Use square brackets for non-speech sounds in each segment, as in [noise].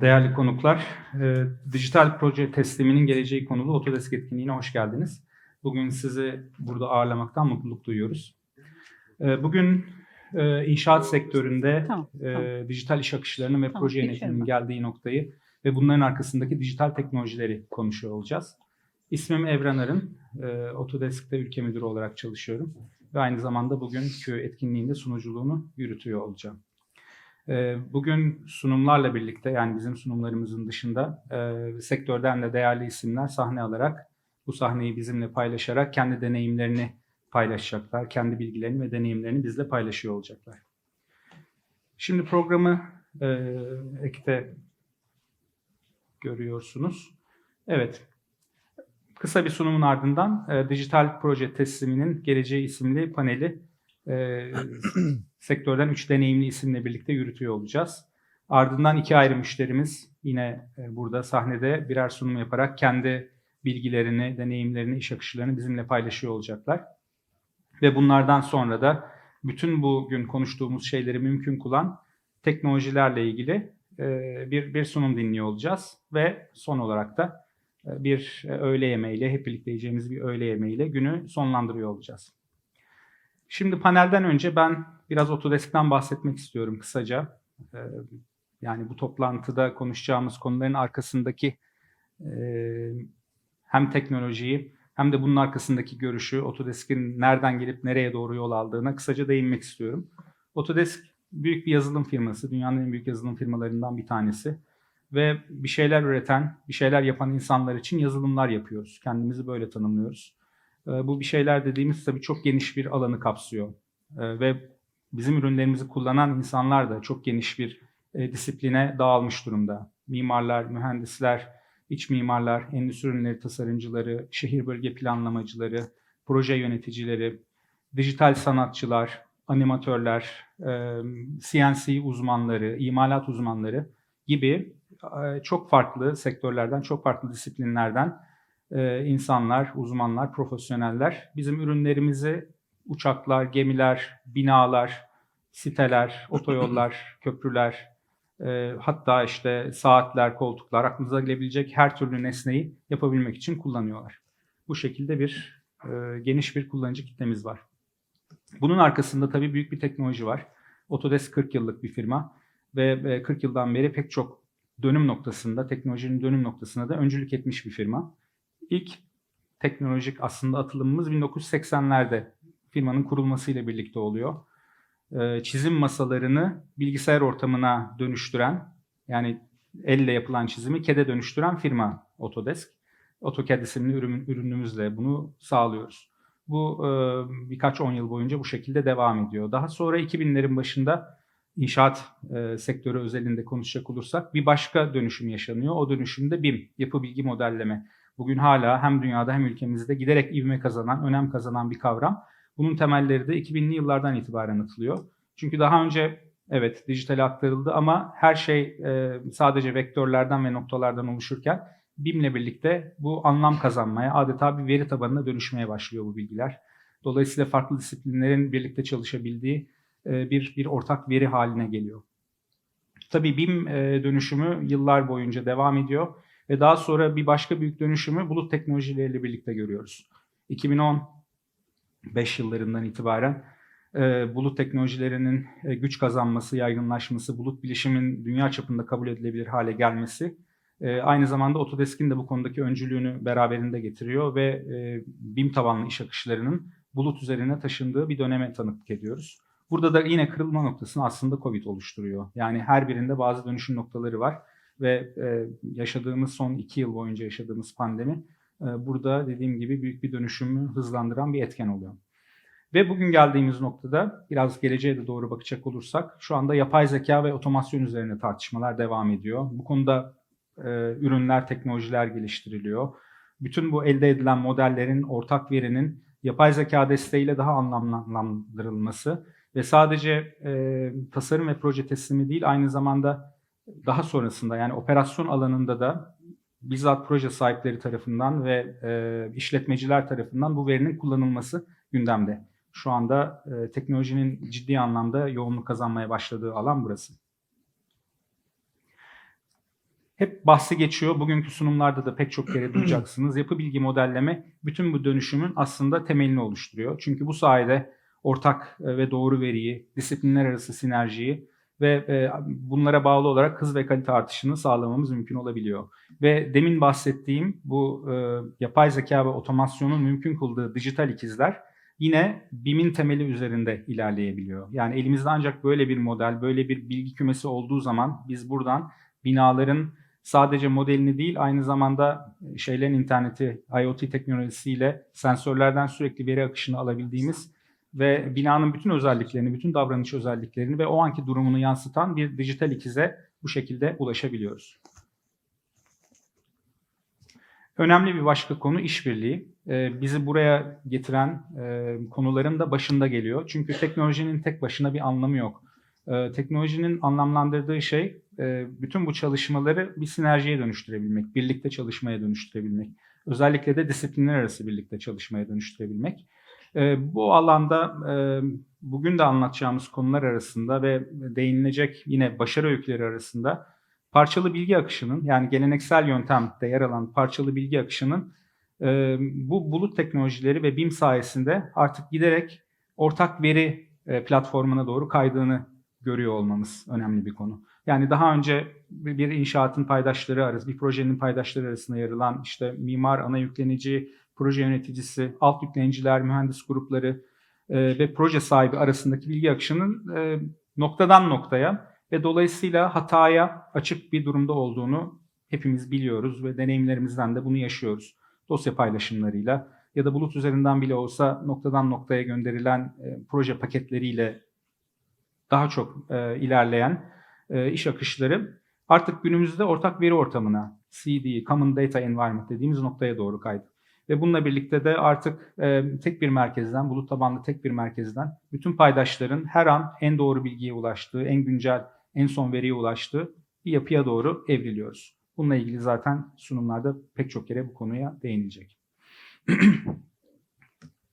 Değerli konuklar, e, dijital proje tesliminin geleceği konulu Otodesk etkinliğine hoş geldiniz. Bugün sizi burada ağırlamaktan mutluluk duyuyoruz. E, bugün e, inşaat sektöründe Tamam, e, tamam. dijital iş akışlarının ve Tamam, proje yönetiminin geldiği noktayı ve bunların arkasındaki dijital teknolojileri konuşuyor olacağız. İsmim Evren Arın, e, Autodesk'te ülke müdürü olarak çalışıyorum ve aynı zamanda bugünkü etkinliğinde sunuculuğunu yürütüyor olacağım. Ee, Bugün sunumlarla birlikte yani bizim sunumlarımızın dışında e, sektörden de değerli isimler sahne alarak bu sahneyi bizimle paylaşarak kendi deneyimlerini paylaşacaklar. Kendi bilgilerini ve deneyimlerini bizle paylaşıyor olacaklar. Şimdi programı e, ekte görüyorsunuz. Evet. Kısa bir sunumun ardından e, dijital proje tesliminin geleceği isimli paneli e, sektörden üç deneyimli isimle birlikte yürütüyor olacağız. Ardından iki ayrı müşterimiz yine e, burada sahnede birer sunum yaparak kendi bilgilerini, deneyimlerini, iş akışlarını bizimle paylaşıyor olacaklar. Ve bunlardan sonra da bütün bugün konuştuğumuz şeyleri mümkün kılan teknolojilerle ilgili e, bir, bir sunum dinliyor olacağız. Ve son olarak da e, bir öğle yemeğiyle, hep birlikte yiyeceğimiz bir öğle yemeğiyle günü sonlandırıyor olacağız. Şimdi panelden önce ben biraz Autodesk'ten bahsetmek istiyorum kısaca. Ee, Yani bu toplantıda konuşacağımız konuların arkasındaki e, hem teknolojiyi hem de bunun arkasındaki görüşü, Autodesk'in nereden gelip nereye doğru yol aldığına kısaca değinmek istiyorum. Autodesk büyük bir yazılım firması, dünyanın en büyük yazılım firmalarından bir tanesi. Ve bir şeyler üreten, bir şeyler yapan insanlar için yazılımlar yapıyoruz. Kendimizi böyle tanımlıyoruz. Ee, Bu bir şeyler dediğimiz tabii çok geniş bir alanı kapsıyor. Ee, Ve bizim ürünlerimizi kullanan insanlar da çok geniş bir e, disipline dağılmış durumda. Mimarlar, mühendisler, iç mimarlar, endüstri ürünleri tasarımcıları, şehir bölge planlamacıları, proje yöneticileri, dijital sanatçılar, animatörler, e, CNC uzmanları, imalat uzmanları gibi e, çok farklı sektörlerden, çok farklı disiplinlerden e, insanlar, uzmanlar, profesyoneller bizim ürünlerimizi uçaklar, gemiler, binalar, siteler, [laughs] otoyollar, köprüler, e, hatta işte saatler, koltuklar, aklınıza gelebilecek her türlü nesneyi yapabilmek için kullanıyorlar. Bu şekilde bir e, geniş bir kullanıcı kitlemiz var. Bunun arkasında tabii büyük bir teknoloji var. Autodesk 40 yıllık bir firma ve e, 40 yıldan beri pek çok dönüm noktasında, teknolojinin dönüm noktasında da öncülük etmiş bir firma. İlk teknolojik aslında atılımımız 1980'lerde firmanın kurulmasıyla birlikte oluyor. Ee, Çizim masalarını bilgisayar ortamına dönüştüren, yani elle yapılan çizimi CAD'e dönüştüren firma Autodesk. AutoCAD isimli ürün, ürünümüzle bunu sağlıyoruz. Bu e, birkaç on yıl boyunca bu şekilde devam ediyor. Daha sonra 2000'lerin başında inşaat e, sektörü özelinde konuşacak olursak bir başka dönüşüm yaşanıyor. O dönüşümde BIM, yapı bilgi modelleme. Bugün hala hem dünyada hem ülkemizde giderek ivme kazanan, önem kazanan bir kavram. Bunun temelleri de 2000'li yıllardan itibaren atılıyor. Çünkü daha önce evet dijitale aktarıldı ama her şey e, sadece vektörlerden ve noktalardan oluşurken BIM'le birlikte bu anlam kazanmaya, adeta bir veri tabanına dönüşmeye başlıyor bu bilgiler. Dolayısıyla farklı disiplinlerin birlikte çalışabildiği e, bir bir ortak veri haline geliyor. Tabii BIM e, dönüşümü yıllar boyunca devam ediyor ve daha sonra bir başka büyük dönüşümü bulut teknolojileriyle birlikte görüyoruz. 2015 yıllarından itibaren e, bulut teknolojilerinin e, güç kazanması, yaygınlaşması, bulut bilişimin dünya çapında kabul edilebilir hale gelmesi e, aynı zamanda Autodesk'in de bu konudaki öncülüğünü beraberinde getiriyor ve e, BIM tabanlı iş akışlarının bulut üzerine taşındığı bir döneme tanıklık ediyoruz. Burada da yine kırılma noktasını aslında Covid oluşturuyor. Yani her birinde bazı dönüşüm noktaları var ve e, yaşadığımız son iki yıl boyunca yaşadığımız pandemi e, burada dediğim gibi büyük bir dönüşümü hızlandıran bir etken oluyor. Ve bugün geldiğimiz noktada biraz geleceğe de doğru bakacak olursak şu anda yapay zeka ve otomasyon üzerine tartışmalar devam ediyor. Bu konuda e, ürünler, teknolojiler geliştiriliyor. Bütün bu elde edilen modellerin, ortak verinin yapay zeka desteğiyle daha anlamlandırılması ve sadece e, tasarım ve proje teslimi değil aynı zamanda daha sonrasında yani operasyon alanında da bizzat proje sahipleri tarafından ve e, işletmeciler tarafından bu verinin kullanılması gündemde. Şu anda e, teknolojinin ciddi anlamda yoğunluk kazanmaya başladığı alan burası. hep bahsi geçiyor. Bugünkü sunumlarda da pek çok kere duyacaksınız. Yapı bilgi modelleme bütün bu dönüşümün aslında temelini oluşturuyor. Çünkü bu sayede ortak e, ve doğru veriyi, disiplinler arası sinerjiyi ve e, bunlara bağlı olarak hız ve kalite artışını sağlamamız mümkün olabiliyor. Ve demin bahsettiğim bu e, yapay zeka ve otomasyonun mümkün kıldığı dijital ikizler yine BİM'in temeli üzerinde ilerleyebiliyor. Yani elimizde ancak böyle bir model, böyle bir bilgi kümesi olduğu zaman biz buradan binaların sadece modelini değil aynı zamanda şeylerin interneti, IoT teknolojisiyle sensörlerden sürekli veri akışını alabildiğimiz ve binanın bütün özelliklerini, bütün davranış özelliklerini ve o anki durumunu yansıtan bir dijital ikize bu şekilde ulaşabiliyoruz. Önemli bir başka konu işbirliği. Ee, bizi buraya getiren e, konuların da başında geliyor. Çünkü teknolojinin tek başına bir anlamı yok. Ee, teknolojinin anlamlandırdığı şey e, bütün bu çalışmaları bir sinerjiye dönüştürebilmek, birlikte çalışmaya dönüştürebilmek. Özellikle de disiplinler arası birlikte çalışmaya dönüştürebilmek. Ee, bu alanda e, bugün de anlatacağımız konular arasında ve değinilecek yine başarı öyküleri arasında parçalı bilgi akışının yani geleneksel yöntemde yer alan parçalı bilgi akışının e, bu bulut teknolojileri ve BIM sayesinde artık giderek ortak veri e, platformuna doğru kaydığını görüyor olmamız önemli bir konu. Yani daha önce bir inşaatın paydaşları arası, bir projenin paydaşları arasında yer alan işte mimar, ana yüklenici, proje yöneticisi, alt yükleniciler, mühendis grupları e, ve proje sahibi arasındaki bilgi akışının e, noktadan noktaya ve dolayısıyla hataya açık bir durumda olduğunu hepimiz biliyoruz ve deneyimlerimizden de bunu yaşıyoruz. Dosya paylaşımlarıyla ya da bulut üzerinden bile olsa noktadan noktaya gönderilen e, proje paketleriyle daha çok e, ilerleyen e, iş akışları artık günümüzde ortak veri ortamına, CD, Common Data Environment dediğimiz noktaya doğru kaydı. Ve bununla birlikte de artık e, tek bir merkezden, bulut tabanlı tek bir merkezden bütün paydaşların her an en doğru bilgiye ulaştığı, en güncel, en son veriye ulaştığı bir yapıya doğru evriliyoruz. Bununla ilgili zaten sunumlarda pek çok kere bu konuya değinilecek. [clears throat]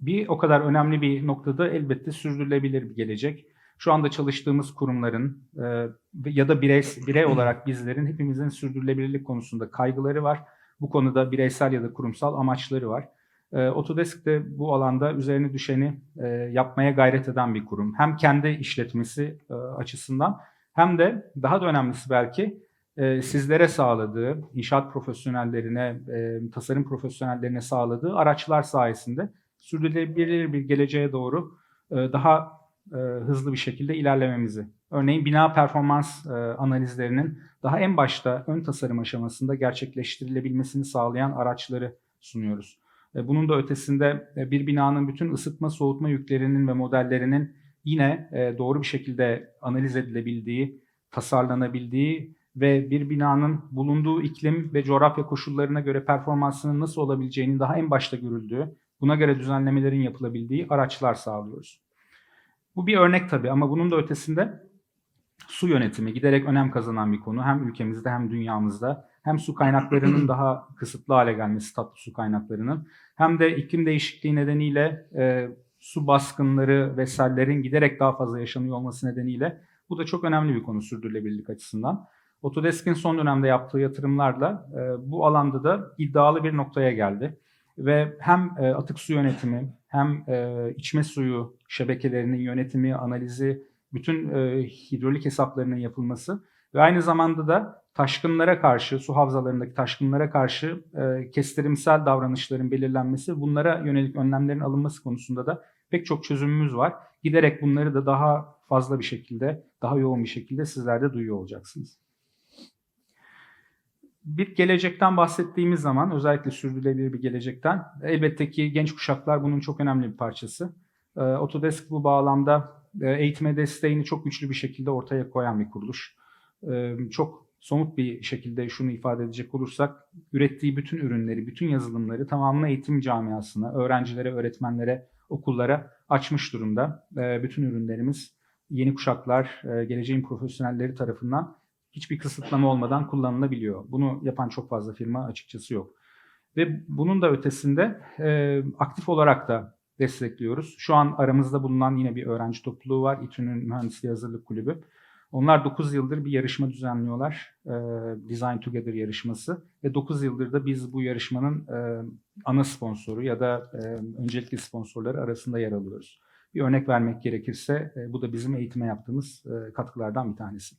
bir o kadar önemli bir noktada elbette sürdürülebilir bir gelecek. Şu anda çalıştığımız kurumların e, ya da birey, birey olarak bizlerin hepimizin sürdürülebilirlik konusunda kaygıları var bu konuda bireysel ya da kurumsal amaçları var. E, Autodesk de bu alanda üzerine düşeni e, yapmaya gayret eden bir kurum. Hem kendi işletmesi e, açısından hem de daha da önemlisi belki e, sizlere sağladığı, inşaat profesyonellerine, e, tasarım profesyonellerine sağladığı araçlar sayesinde sürdürülebilir bir geleceğe doğru e, daha e, hızlı bir şekilde ilerlememizi. Örneğin bina performans e, analizlerinin daha en başta ön tasarım aşamasında gerçekleştirilebilmesini sağlayan araçları sunuyoruz. E, bunun da ötesinde e, bir binanın bütün ısıtma soğutma yüklerinin ve modellerinin yine e, doğru bir şekilde analiz edilebildiği, tasarlanabildiği ve bir binanın bulunduğu iklim ve coğrafya koşullarına göre performansının nasıl olabileceğinin daha en başta görüldüğü, buna göre düzenlemelerin yapılabildiği araçlar sağlıyoruz. Bu bir örnek tabii ama bunun da ötesinde su yönetimi giderek önem kazanan bir konu. Hem ülkemizde hem dünyamızda. Hem su kaynaklarının [clears throat] daha kısıtlı hale gelmesi, tatlı su kaynaklarının. Hem de iklim değişikliği nedeniyle e, su baskınları ve sellerin giderek daha fazla yaşanıyor olması nedeniyle bu da çok önemli bir konu sürdürülebilirlik açısından. Autodesk'in son dönemde yaptığı yatırımlarla e, bu alanda da iddialı bir noktaya geldi. Ve hem e, atık su yönetimi hem e, içme suyu şebekelerinin yönetimi, analizi, bütün e, hidrolik hesaplarının yapılması ve aynı zamanda da taşkınlara karşı, su havzalarındaki taşkınlara karşı e, kestirimsel davranışların belirlenmesi, bunlara yönelik önlemlerin alınması konusunda da pek çok çözümümüz var. Giderek bunları da daha fazla bir şekilde, daha yoğun bir şekilde sizler de duyuyor olacaksınız. Bir gelecekten bahsettiğimiz zaman, özellikle sürdürülebilir bir gelecekten, elbette ki genç kuşaklar bunun çok önemli bir parçası. E, Autodesk bu bağlamda eğitime desteğini çok güçlü bir şekilde ortaya koyan bir kuruluş. E, çok somut bir şekilde şunu ifade edecek olursak, ürettiği bütün ürünleri, bütün yazılımları tamamını eğitim camiasına, öğrencilere, öğretmenlere, okullara açmış durumda. E, bütün ürünlerimiz yeni kuşaklar, geleceğin profesyonelleri tarafından hiçbir kısıtlama olmadan kullanılabiliyor. Bunu yapan çok fazla firma açıkçası yok. Ve bunun da ötesinde aktif olarak da destekliyoruz. Şu an aramızda bulunan yine bir öğrenci topluluğu var. İTÜ'nün Mühendisliği Hazırlık Kulübü. Onlar 9 yıldır bir yarışma düzenliyorlar. e, Design Together yarışması. Ve 9 yıldır da biz bu yarışmanın e, ana sponsoru ya da e, öncelikli sponsorları arasında yer alıyoruz. Bir örnek vermek gerekirse e, bu da bizim eğitime yaptığımız katkılardan bir tanesi.